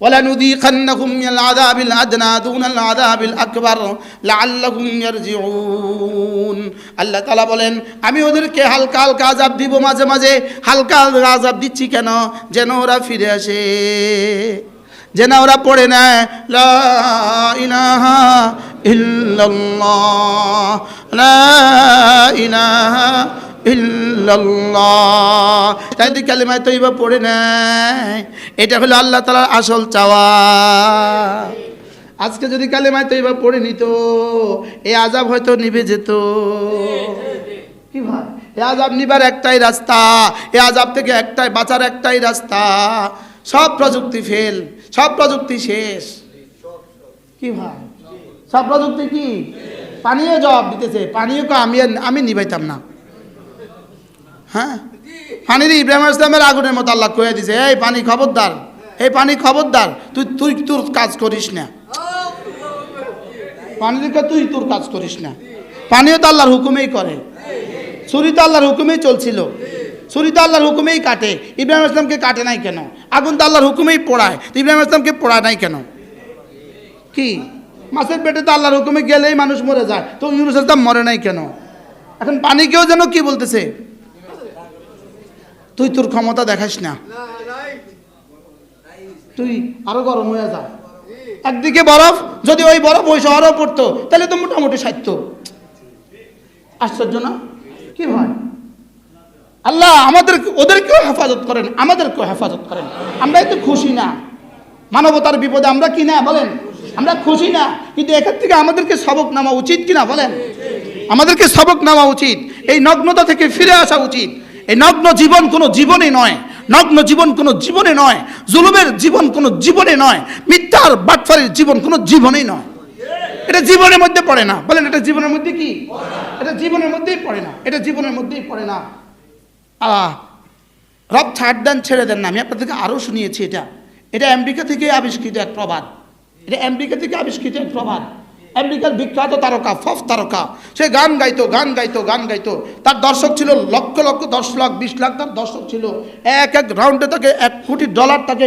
ولنذيقنهم من العذاب الأدنى دون العذاب الأكبر لعلهم يرجعون আল্লাহ তাআলা বলেন আমি ওদেরকে হালকা হালকা আযাব দিব মাঝে মাঝে হালকা হালকা আযাব দিচ্ছি কেন যেন ওরা ফিরে আসে যেন ওরা পড়ে নেয় লা ইলাহা ইল্লাল্লাহ লা ইলাহা ইল্লাল্লাহ। তাই তো কালিমায় তৈবা পড়ে নেয়। এটা হলো আল্লাহ তালার আসল চাওয়া। আজকে যদি কালিমায় তৈবা পড়ে নিত এই আজাব হয়তো নিভে যেত। কি ভাই? এ আজাব নিবার একটাই রাস্তা, এ আজাব থেকে একটাই, বাঁচার একটাই রাস্তা। সব প্রযুক্তি ফেল, সব প্রযুক্তি শেষ। কি ভাই? সব প্রযুক্তি কি? পানীয় জবাব দিতেছে। পানীয় আমি আমি নিবাইতাম না। হ্যাঁ? পানির ইব্রাহিম ইসলামের আগুনের মতো আল্লাহ কয়ে দিছে, এই পানি খবরদার, এই পানি খবরদার, তুই তুই তোর কাজ করিস না। পানি দিকে তুই তোর কাজ করিস না। পানিও তো আল্লাহর হুকুমেই করে। ছুরি তো আল্লাহর হুকুমেই চলছিল। ছুরি তো আল্লাহর হুকুমেই কাটে। ইব্রাহিম ইসলামকে কাটে নাই কেন? আগুন তো আল্লাহর হুকুমেই পোড়ায়। ইব্রাহিম ইসলামকে পোড়ায় নাই কেন? কি? মাছের পেটে তো আল্লাহর হুকুমে গেলেই মানুষ মরে যায়। তো ইউনুস ইসলাম মরে নাই কেন? এখন পানিকেও যেন কি বলতেছে? তুই তোর ক্ষমতা দেখাস না। তুই আরও গরম হয়ে যা। একদিকে বরফ, যদি ওই বরফ ওই শহরেও পড়তো, তাহলে তো মোটামুটি সাহিত্য। আশ্চর্য না? কি হয়? আল্লাহ আমাদের ওদেরকেও হেফাজত করেন, আমাদেরকেও হেফাজত করেন। আমরাই তো খুশি না। মানবতার বিপদে আমরা কি না, বলেন? আমরা খুশি না। কিন্তু এখান থেকে আমাদেরকে সবক নামা উচিত কিনা, বলেন? আমাদেরকে সবক নেওয়া উচিত। এই নগ্নতা থেকে ফিরে আসা উচিত। এই নগ্ন জীবন কোনো জীবনই নয়। নগ্ন জীবন কোনো জীবনে নয়। জুলুমের জীবন কোনো জীবনে নয়। মিথ্যার বাটফারির জীবন কোনো জীবনেই নয়। এটা জীবনের মধ্যে পড়ে না। বলেন, এটা জীবনের মধ্যে কি? এটা জীবনের মধ্যেই পড়ে না। এটা জীবনের মধ্যেই পড়ে না। আহ, রব ছাড় দেন ছেড়ে দেন না। আমি আপনাদেরকে আরও শুনিয়েছি এটা। এটা আমেরিকা থেকে আবিষ্কৃত এক প্রবাদ। এটা আমেরিকা থেকে আবিষ্কৃত এক প্রবাদ। আমেরিকার বিখ্যাত তারকা, ফফ তারকা। সে গান গাইতো গান গাইতো গান গাইতো। তার দর্শক ছিল লক্ষ লক্ষ, দশ লাখ, বিশ লাখ, তার দর্শক ছিল এক এক রাউন্ডে তাকে এক কোটি ডলার তাকে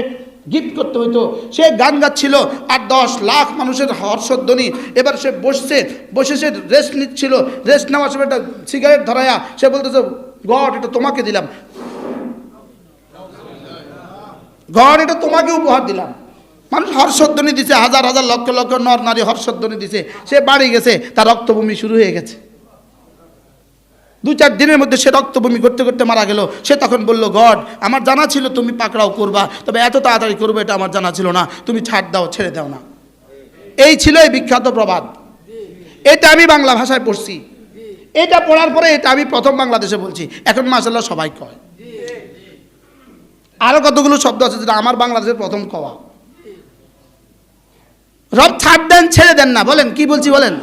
গিফট করতে হইতো। সে গান গাচ্ছিল আর দশ লাখ মানুষের হর্ষধ্বনি। এবার সে বসছে, বসে সে রেস্ট নিচ্ছিল। রেস্ট নেওয়ার সময় একটা সিগারেট ধরায়া সে বলতেছে, গড, এটা তোমাকে দিলাম। গড, এটা তোমাকে উপহার দিলাম। মানুষ হর্ষধ্বনি দিছে, হাজার হাজার লক্ষ লক্ষ নর নারী হর্ষধ্বনি দিছে। সে বাড়ি গেছে, তার রক্তভূমি শুরু হয়ে গেছে। দু চার দিনের মধ্যে সে রক্তভূমি করতে করতে মারা গেল। সে তখন বলল, গড, আমার জানা ছিল তুমি পাকড়াও করবা, তবে এত তাড়াতাড়ি করবে এটা আমার জানা ছিল না। তুমি ছাড় দাও, ছেড়ে দাও না। এই ছিল এই বিখ্যাত প্রবাদ। এটা আমি বাংলা ভাষায় পড়ছি। এটা পড়ার পরে এটা আমি প্রথম বাংলাদেশে বলছি। এখন মাসাল্লাহ সবাই কয়। আরও কতগুলো শব্দ আছে যেটা আমার বাংলাদেশের প্রথম কওয়া? রব ছাড় দেন, ছেড়ে দেন না। বলেন, কি বলছি বলেন?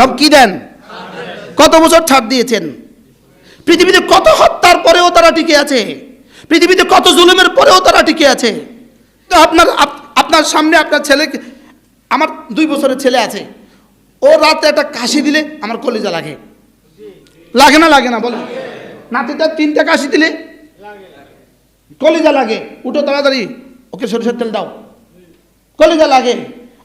রব কি দেন? কত বছর ছাড় দিয়েছেন? পৃথিবীতে কত হত্যার পরেও তারা টিকে আছে? পৃথিবীতে কত জুলুমের পরেও তারা টিকে আছে? তো আপনার আপনার সামনে আপনার ছেলে, আমার দুই বছরের ছেলে আছে। ও রাতে একটা কাশি দিলে আমার কলিজা লাগে। লাগে না লাগে না, বলেন। নাতিটা তিনটা কাশি দিলে কলিজা লাগে। উঠো তাড়াতাড়ি, ওকে সরিষার তেল দাও। কলিজা লাগে।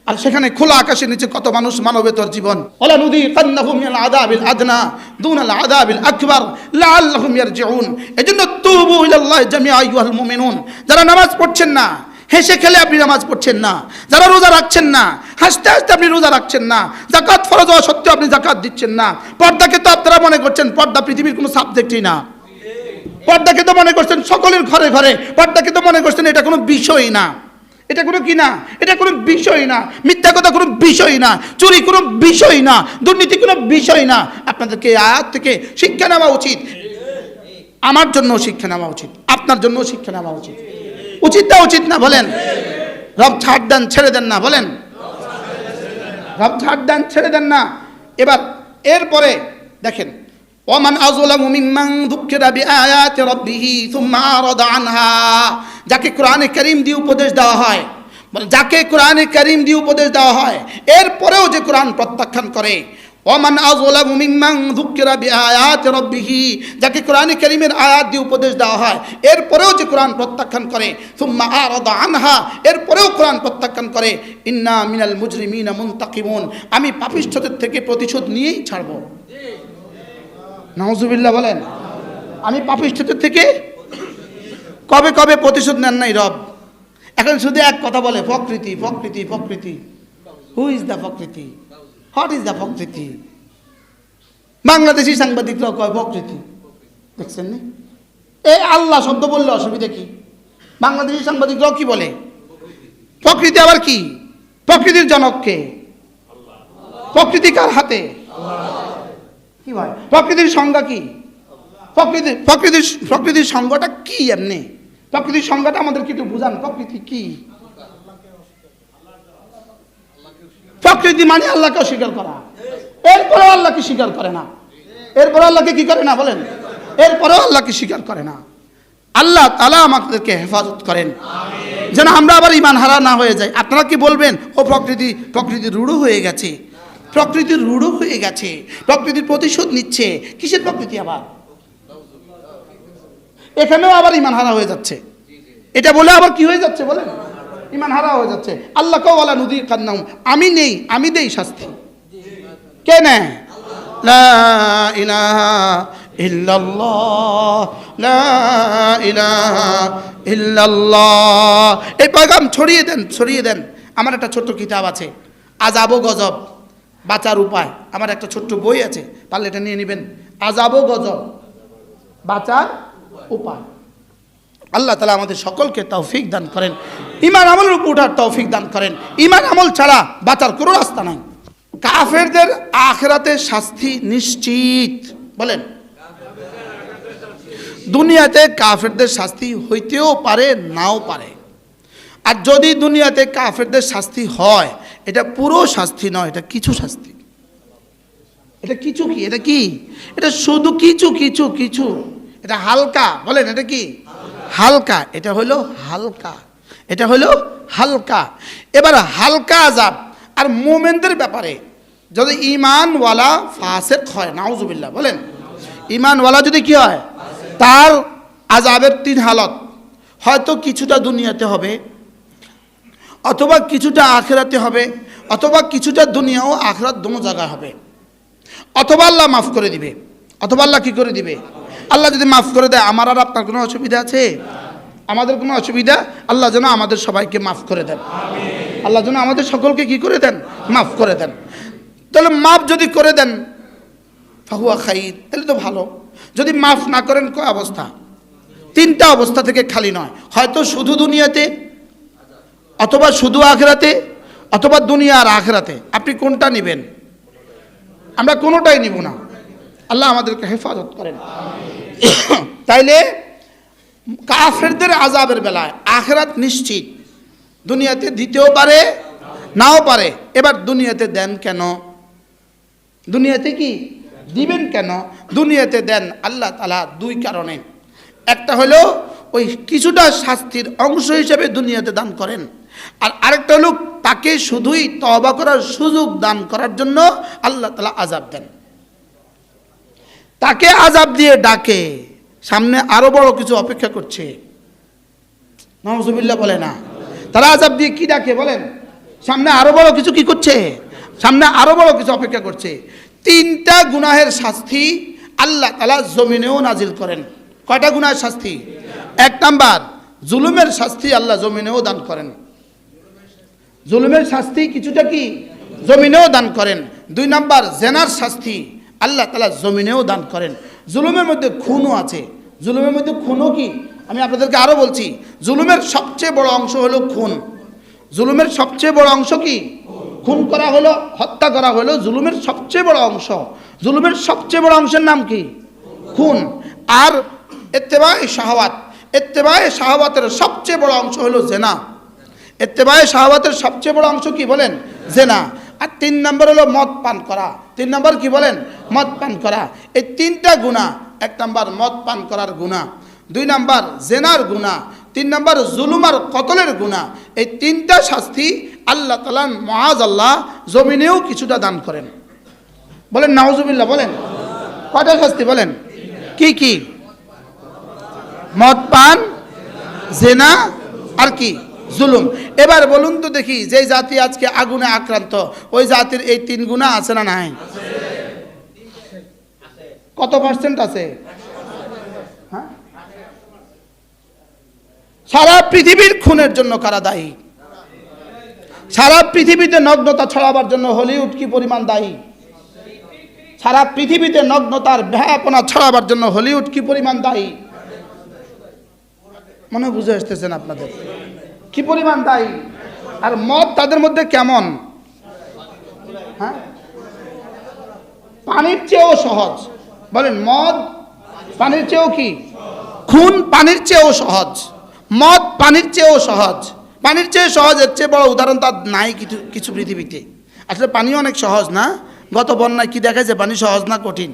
আর সেখানে খোলা আকাশের নিচে কত মানুষ মানবেতর জীবন। ওলা নদী কান্নাহুম মিনাল আযাবিল আদনা দুনাল আযাবিল আকবার, লাআল্লাহুম ইয়ারজিউন। এজন্য তুবু ইলাল্লাহি জামিআ আইয়ুহাল মুমিনুন। যারা নামাজ পড়ছেন না, হেসে খেলে আপনি নামাজ পড়ছেন না। যারা রোজা রাখছেন না, হাসতে হাসতে আপনি রোজা রাখছেন না। জাকাত ফরজ হওয়া সত্ত্বেও আপনি জাকাত দিচ্ছেন না। পর্দাকে তো আপনারা মনে করছেন, পর্দা পৃথিবীর কোনো সাবজেক্টই না। পর্দাকে তো মনে করছেন সকলের ঘরে ঘরে, পর্দাকে তো মনে করছেন এটা কোনো বিষয়ই না। এটা কোনো কি না এটা কোনো বিষয় না। মিথ্যা কথা কোনো বিষয় না, চুরি কোনো বিষয় না, দুর্নীতি কোনো বিষয় না। আপনাদেরকে আয়াত থেকে শিক্ষা নেওয়া উচিত। আমার জন্য শিক্ষা নেওয়া উচিত, আপনার জন্য শিক্ষা নেওয়া উচিত। উচিত না উচিত না বলেন। রব ছাড় দেন, ছেড়ে দেন না বলেন। রব ছাড় দেন, ছেড়ে দেন না। এবার এরপরে দেখেন ওমান আযলামু মিম্মান যুক্কিরা বিআয়াতি রাব্বিহি সুম্মা আরাদা আনহা। যাকে কোরআনে কারীম দিয়ে উপদেশ দেওয়া হয়, যাকে কোরআনে কারীম দিয়ে উপদেশ দেওয়া হয়, এরপরেও যে কোরআন প্রত্যাখ্যান করে, ওমান আযলামু মিম্মান যুক্কিরা বিআয়াতি রাব্বিহি, যাকে কোরআনে কারীমের আয়াত দিয়ে উপদেশ দেওয়া হয়, এরপরেও যে কোরআন প্রত্যাখ্যান করে, সুম্মা আরাদা আনহা, এরপরেও কোরআন প্রত্যাখ্যান করে, ইন্না মিনাল মুজরিমিনা মুনতাকিমুন, আমি পাপিষ্ঠদের থেকে প্রতিশোধ নিয়েই ছাড়ব। নাউজুবিল্লাহ বলেন, আমি পাপিষ্ঠদের থেকে কবে কবে প্রতিশোধ নেন নাই রব। এখন শুধু এক কথা বলে, প্রকৃতি প্রকৃতি প্রকৃতি। হু ইজ দ্য প্রকৃতি? হোয়াট ইজ দ্য প্রকৃতি? বাংলাদেশি সাংবাদিকরাও কয়, প্রকৃতি। দেখছেন নি? এই আল্লাহ শব্দ বললে অসুবিধা কি? বাংলাদেশি সাংবাদিকরাও কি বলে? প্রকৃতি আবার কি? প্রকৃতির জনককে প্রকৃতি কার হাতে? কি ভাই প্রকৃতির সংজ্ঞা কি? প্রকৃতি প্রকৃতির প্রকৃতির সংজ্ঞাটা কি এমনি? প্রকৃতির সংজ্ঞাটা আমাদেরকে একটু বুঝান? প্রকৃতি কি? প্রকৃতি মানে আল্লাহকে অস্বীকার করা। এরপরে আল্লাহকে স্বীকার করে না। এরপরে আল্লাহকে কি করে না বলেন? এরপরেও আল্লাহকে স্বীকার করে না। আল্লাহ তালা আমাদেরকে হেফাজত করেন। যেন আমরা আবার ইমান হারা না হয়ে যাই। আপনারা কি বলবেন? ও প্রকৃতি প্রকৃতি রূঢ় হয়ে গেছে। প্রকৃতি রূঢ় হয়ে গেছে, প্রকৃতির প্রতিশোধ নিচ্ছে। কিসের প্রকৃতি আবার? এখানেও আবার ইমান হারা হয়ে যাচ্ছে। এটা বলে আবার কি হয়ে যাচ্ছে বলেন? ইমান হারা হয়ে যাচ্ছে। আল্লাহ বলা নদীর কান্নাম আমি নেই, আমি দেই শাস্তি। কে নেয়? এই পয়গাম ছড়িয়ে দেন ছড়িয়ে দেন। আমার একটা ছোট্ট কিতাব আছে। আজ আজাবো গজব। বাঁচার উপায়। আমার একটা ছোট্ট বই আছে, পারলে এটা নিয়ে নেবেন। আজাবো গজব, বাঁচার উপায়। আল্লাহ তালা আমাদের সকলকে তৌফিক দান করেন। ইমান আমলের উপর উঠার তৌফিক দান করেন। ইমান আমল ছাড়া বাঁচার কোনো রাস্তা নাই। কাফেরদের আখেরাতে শাস্তি নিশ্চিত। বলেন। দুনিয়াতে কাফেরদের শাস্তি হইতেও পারে, নাও পারে। আর যদি দুনিয়াতে কাফেরদের শাস্তি হয় এটা পুরো শাস্তি নয়, এটা কিছু শাস্তি। এটা কিছু কি? এটা কি? এটা শুধু কিছু কিছু কিছু। এটা হালকা, বলেন, এটা কি? হালকা। এটা হলো হালকা। এটা হলো হালকা। এবার হালকা আজাব আর মোমেনদের ব্যাপারে। যদি ইমানওয়ালা ফাসেক হয়, নাউজুবিল্লাহ, বলেন। ইমানওয়ালা যদি কি হয়? তার আজাবের তিন হালত। হয়তো কিছুটা দুনিয়াতে হবে অথবা কিছুটা আখেরাতে হবে, অথবা কিছুটা দুনিয়া ও আখরাত দোনো জায়গায় হবে। অথবা আল্লাহ মাফ করে দিবে, অথবা আল্লাহ কি করে দিবে? আল্লাহ যদি মাফ করে দেয়, আমার আর আপনার কোনো অসুবিধা আছে? আমাদের কোনো অসুবিধা? আল্লাহ যেন আমাদের সবাইকে মাফ করে দেন। আল্লাহ যেন আমাদের সকলকে কি করে দেন? মাফ করে দেন। তাহলে মাফ যদি করে দেন, ফাহুয়া খাই তাহলে তো ভালো। যদি মাফ না করেন, কয় অবস্থা? তিনটা অবস্থা থেকে খালি নয়। হয়তো শুধু দুনিয়াতে অথবা শুধু আখরাতে, অথবা দুনিয়া আর আখরাতে। আপনি কোনটা নেবেন? আমরা কোনোটাই নিব না। আল্লাহ আমাদেরকে হেফাজত করেন। তাইলে কাফেরদের আজাবের বেলায় আখরাত নিশ্চিত। দুনিয়াতে দিতেও পারে, নাও পারে। এবার দুনিয়াতে দেন কেন? দুনিয়াতে কি? দিবেন কেন? দুনিয়াতে দেন আল্লাহ তালা দুই কারণে। একটা হলো, ওই কিছুটা শাস্তির অংশ হিসেবে দুনিয়াতে দান করেন। আর আরেকটা হলো তাকে শুধুই তবা করার সুযোগ দান করার জন্য আল্লাহ তালা আজাব দেন। তাকে আজাব দিয়ে ডাকে, সামনে আরও বড় কিছু অপেক্ষা করছে। নজুবিল্লা বলে না। তারা আজাব দিয়ে কি ডাকে বলেন? সামনে আরও বড় কিছু কি করছে? সামনে আরও বড় কিছু অপেক্ষা করছে। তিনটা গুনাহের শাস্তি আল্লাহ তালা জমিনেও নাজিল করেন। কয়টা গুনাহের শাস্তি? এক নাম্বার, জুলুমের শাস্তি আল্লাহ জমিনেও দান করেন। জুলুমের শাস্তি কিছুটা কি? জমিনেও দান করেন। দুই নাম্বার, জেনার শাস্তি। আল্লাহ তালা জমিনেও দান করেন। জুলুমের মধ্যে খুনও আছে। জুলুমের মধ্যে খুনও কি? আমি আপনাদেরকে আরও বলছি, জুলুমের সবচেয়ে বড় অংশ হলো খুন। জুলুমের সবচেয়ে বড় অংশ কি? খুন করা হলো, হত্যা করা হলো জুলুমের সবচেয়ে বড় অংশ। জুলুমের সবচেয়ে বড় অংশের নাম কি? খুন। আর এত্তেবায় শাহওয়াত। এত্তেবায় শাহওয়াতের সবচেয়ে বড় অংশ হলো জেনা। এত্তেবায় শাহওয়াতের সবচেয়ে বড় অংশ কি বলেন? জেনা। আর তিন নম্বর হলো মদ পান করা। তিন নম্বর কি বলেন? মদ পান করা। এই তিনটা গুণা, এক নম্বর মদ পান করার গুণা, দুই নাম্বার জেনার গুণা, তিন নাম্বার জুলুমার কতলের গুণা, এই তিনটা শাস্তি আল্লাহ তালান মহাজ আল্লাহ জমিনেও কিছুটা দান করেন। বলেন, নাউজুবিল্লাহ, বলেন। কটা শাস্তি বলেন? কি কি? মদ পান, জেনা আর কি? জুলুম। এবার বলুন তো দেখি যে জাতি আজকে আগুনে আক্রান্ত, ওই জাতির এই তিন গুণা আছে না নাই? কত পার্সেন্ট আছে? হ্যাঁ? সারা পৃথিবীর খুনের জন্য কারা দায়ী? সারা পৃথিবীতে নগ্নতা ছড়াবার জন্য হলিউড কি পরিমাণ দায়ী? সারা পৃথিবীতে নগ্নতার ব্যাপনা ছড়াবার জন্য হলিউড কি পরিমাণ দায়ী? মনে বুঝে আসতেছেন আপনাদের। কি পরিমাণ দায়ী? আর মদ তাদের মধ্যে কেমন? হ্যাঁ? পানির চেয়েও সহজ। বলেন, মদ পানির চেয়েও কি? খুন পানির চেয়েও সহজ। মদ পানির চেয়েও সহজ। পানির চেয়ে সহজ, এর চেয়ে বড় উদাহরণ তার নাই কিছু কিছু পৃথিবীতে। আসলে পানি অনেক সহজ না? গত বন্যায় কি দেখা যায় পানি সহজ না কঠিন?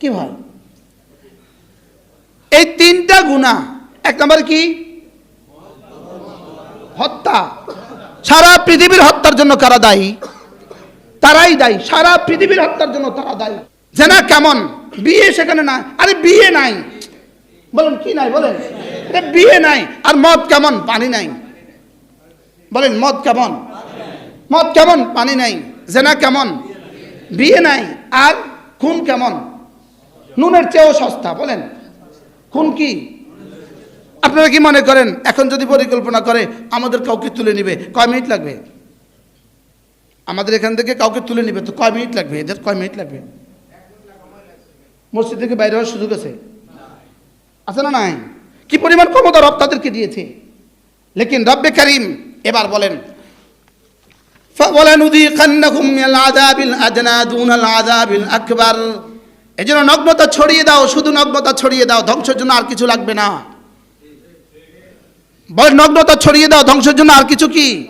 কি ভাই? এই তিনটা গুণা এক নম্বর কি? হত্যা। সারা পৃথিবীর হত্যার জন্য কারা দায়ী? তারাই দায়ী। সারা পৃথিবীর হত্যার জন্য তারা দায়ী। যে না কেমন? বিয়ে সেখানে না আরে বিয়ে নাই। বলেন, কি নাই বলেন? বিয়ে নাই। আর মদ কেমন? পানি নাই। বলেন, মদ কেমন? মদ কেমন? পানি নাই। জেনা কেমন? বিয়ে নাই। আর খুন কেমন? নুনের চেয়েও সস্তা। বলেন, খুন কি? আপনারা কি মনে করেন? এখন যদি পরিকল্পনা করে, আমাদের কাউকে তুলে নিবে, কয় মিনিট লাগবে? আমাদের এখান থেকে কাউকে তুলে নিবে তো কয় মিনিট লাগবে? এদের কয় মিনিট লাগবে? মসজিদ থেকে বাইরে হওয়ার সুযোগ আছে? আছে না নাই? কি পরিমাণ ক্ষমতা রব তাদেরকে দিয়েছে? লেকিন রব্বে করিম এবার বলেন এই জন্য নগ্নতা ছড়িয়ে দাও, শুধু নগ্নতা ছড়িয়ে দাও, ধ্বংসের জন্য আর কিছু লাগবে না। নগ্নতা ছড়িয়ে দাও, ধ্বংসের জন্য আর কিছু কি?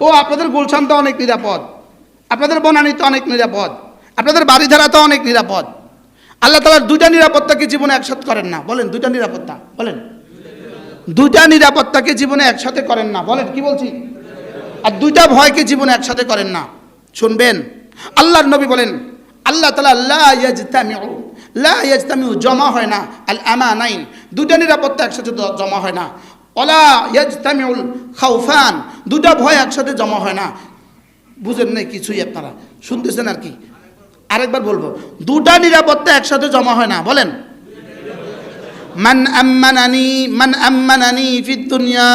ও, আপনাদের গুলশান তো অনেক নিরাপদ। আপনাদের বনানী তো অনেক নিরাপদ। আপনাদের বাড়িধারা তো অনেক নিরাপদ। আল্লাহ তালার দুইটা নিরাপত্তাকে জীবনে একসাথে করেন না। বলেন, দুইটা নিরাপত্তা, বলেন। দুইটা নিরাপত্তাকে জীবনে একসাথে করেন না। বলেন, কি বলছি? আর দুইটা ভয়কে জীবনে একসাথে করেন না। শুনবেন, আল্লাহর নবী বলেন, আল্লাহ তালা লা জমা হয় না। আল আমানাইন দুইটা নিরাপত্তা একসাথে জমা হয় না। ওলা ইয়াজতামিউল খাউফান। দুটা ভয় একসাথে জমা হয় না। বুঝেন নাই কিছুই আপনারা। শুনতেছেন আর কি? আরেকবার বলব দুটা নিরাপত্তা একসাথে জমা হয় না, বলেন। মান আম্মানানি মান আম্মানানি ফিদ দুনিয়া।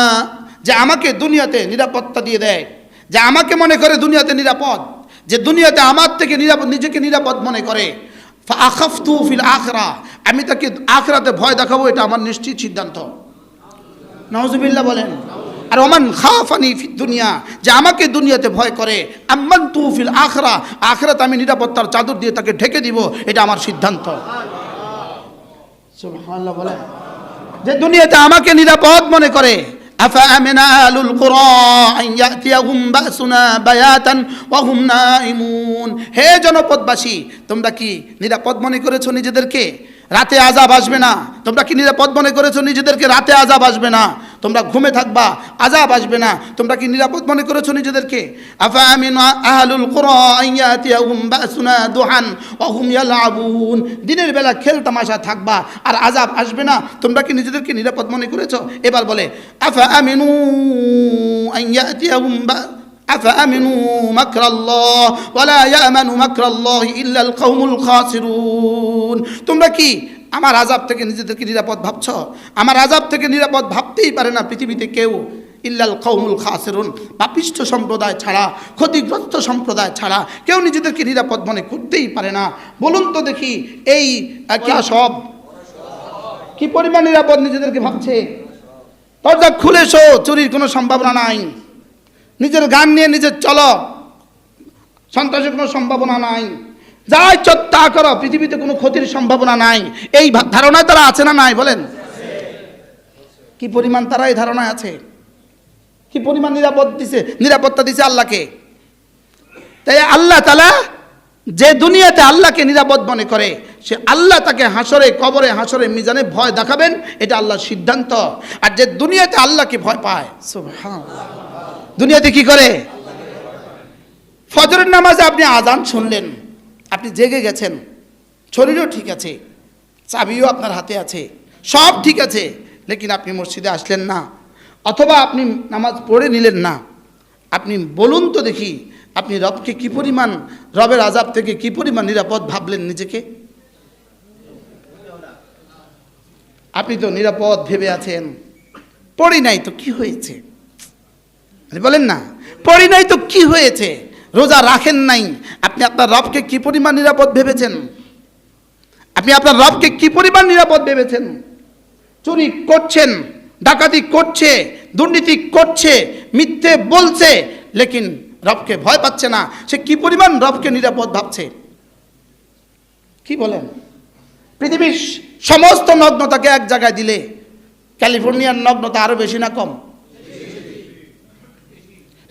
যে আমাকে দুনিয়াতে নিরাপত্তা দিয়ে দেয়, যে আমাকে মনে করে দুনিয়াতে নিরাপদ, যে দুনিয়াতে আমার থেকে নিরাপদ নিজেকে নিরাপদ মনে করে। আখাফতু ফিল আখরা। আমি তাকে আখরাতে ভয় দেখাবো, এটা আমার নিশ্চিত সিদ্ধান্ত। নওয়াজুবিল্লাহ বলেন আর ওমান খাফানি ফি দুনিয়া যে আমাকে দুনিয়াতে ভয় করে আম্মান তু ফিল আখরা আখরাতে আমি নিরাপত্তার চাদর দিয়ে তাকে ঢেকে দিব এটা আমার সিদ্ধান্ত সুবহানাল্লাহ বলেন যে দুনিয়াতে আমাকে নিরাপদ মনে করে أفأمن أهل القرى أن يأتيهم بأسنا بياتا وهم نائمون হে জনপদবাসী তোমরা কি নিরাপদ মনে করেছো নিজেদেরকে রাতে আজাব আসবে না। তোমরা কি নিরাপদ মনে করেছ নিজেদেরকে রাতে আজাব আসবে না? তোমরা ঘুমে থাকবা আজাব আসবে না। তোমরা কি নিরাপদ মনে করেছ নিজেদেরকে? দিনের বেলা খেল তামাশা থাকবা আর আজাব আসবে না। তোমরা কি নিজেদেরকে নিরাপদ মনে করেছ? এবার বলে, আফা আমিনু أفأمنوا مكر الله ولا يأمن مكر الله إلا القوم الخاسرون তোমরা কি আমার আজাব থেকে নিজেদেরকে নিরাপদ ভাবছ আমার আজাব থেকে নিরাপদ ভাবতেই পারে না পৃথিবীতে কেউ ইল্লাল কৌমুল খাসেরুন পাপিষ্ঠ সম্প্রদায় ছাড়া ক্ষতিগ্রস্ত সম্প্রদায় ছাড়া কেউ নিজেদেরকে নিরাপদ মনে করতেই পারে না বলুন তো দেখি এই আহ, কি সব কি পরিমাণ নিরাপদ নিজেদেরকে ভাবছে দরজা খুলে শো চুরির কোনো সম্ভাবনা নাই নিজের গান নিয়ে নিজের চলো। সন্ত্রাসের কোনো সম্ভাবনা নাই। যা ইচ্ছা তা করো, পৃথিবীতে কোনো ক্ষতির সম্ভাবনা নাই। এই ধারণায় তারা আছে না নাই, বলেন? কি পরিমাণ তারা এই ধারণায় আছে? কি পরিমাণ নিরাপদ দিছে নিরাপত্তা দিছে আল্লাহকে? তাই আল্লাহ তালা যে দুনিয়াতে আল্লাহকে নিরাপদ মনে করে, সে আল্লাহ তাকে হাসরে, কবরে হাসরে, মিজানে ভয় দেখাবেন, এটা আল্লাহর সিদ্ধান্ত। আর যে দুনিয়াতে আল্লাহকে ভয় পায়, সুবহানাল্লাহ। দুনিয়াতে কি করে? ফজরের নামাজে আপনি আজান শুনলেন, আপনি জেগে গেছেন, শরীরও ঠিক আছে, চাবিও আপনার হাতে আছে, সব ঠিক আছে, লেকিন আপনি মসজিদে আসলেন না, অথবা আপনি নামাজ পড়ে নিলেন না। আপনি বলুন তো দেখি, আপনি রবকে কি পরিমাণ, রবের আজাব থেকে কি পরিমাণ নিরাপদ ভাবলেন নিজেকে? আপনি তো নিরাপদ ভেবে আছেন, পড়ি নাই তো কি হয়েছে? বলেন না, পড়ি নাই তো কি হয়েছে? রোজা রাখেন নাই। আপনি আপনার রবকে কি পরিমাণ নিরাপদ ভেবেছেন? আপনি আপনার রবকে কি পরিমাণ নিরাপদ ভেবেছেন? চুরি করছেন, ডাকাতি করছে, দুর্নীতি করছে, মিথ্যে বলছে, লেকিন রবকে ভয় পাচ্ছে না। সে কি পরিমাণ রবকে নিরাপদ ভাবছে? কি বলেন? পৃথিবীর সমস্ত নগ্নতাকে এক জায়গায় দিলে, ক্যালিফোর্নিয়ার নগ্নতা আরও বেশি না কম?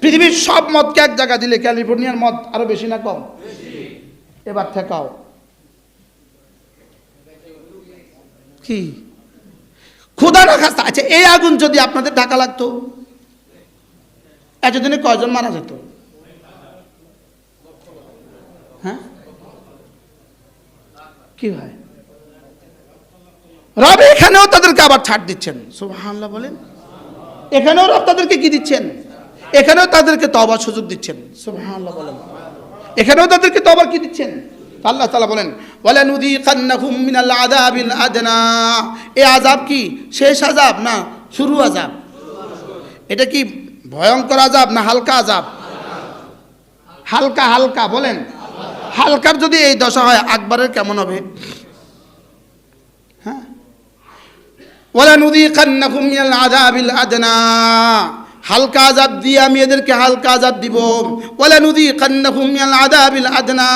পৃথিবীর সব মদকে এক জায়গায় দিলে ক্যালিফোর্নিয়ার মদ আরও বেশি না কম? এবার ঠেকাও। কি? ক্ষুদা রাখা আচ্ছা এই আগুন যদি আপনাদের ঢাকা লাগতো এতদিনে কয়জন মারা যেত? হ্যাঁ? কি হয়? রব এখানেও তাদেরকে আবার ছাড় দিচ্ছেন। সুবহানাল্লাহ বলেন। এখানেও রব তাদেরকে কি দিচ্ছেন? এখানেও তাদেরকে তবার সুযোগ দিচ্ছেন। বলেন। এখানেও তাদেরকে তবার কি দিচ্ছেন? আল্লাহ তাআলা বলেন বলেন উদি কান্নাকুম মিনাল আযাবিল আদনা। এ আজাব কি? শেষ আজাব না শুরু আজাব এটা কি ভয়ঙ্কর আজাব না হালকা আজাব হালকা হালকা বলেন। হালকার যদি এই দশা হয় আকবরের কেমন হবে? হ্যাঁ? ওয়ালানুযীকান্নাকুম মিনাল আযাবিল আদনা। হালকা আযাব দিয়ে আমি এদেরকে হালকা আযাব দিব। ওয়ালানুযীকান্নাকুম মিনাল আযাবিল আদনা।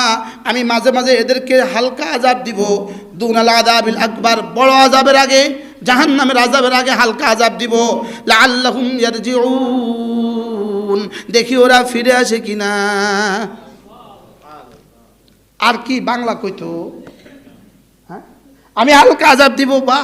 আমি মাঝে মাঝে এদেরকে হালকা আজাব দিব। দুনাল আযাবিল আকবার, বড় আজাবের আগে, জাহান্নামের আযাবের আগে হালকা আজাব দিব। ইয়ারজিউন। দেখি ওরা ফিরে আসে কিনা। আর কি বাংলা কইতো? হ্যাঁ? আমি হালকা আজাব দিব বা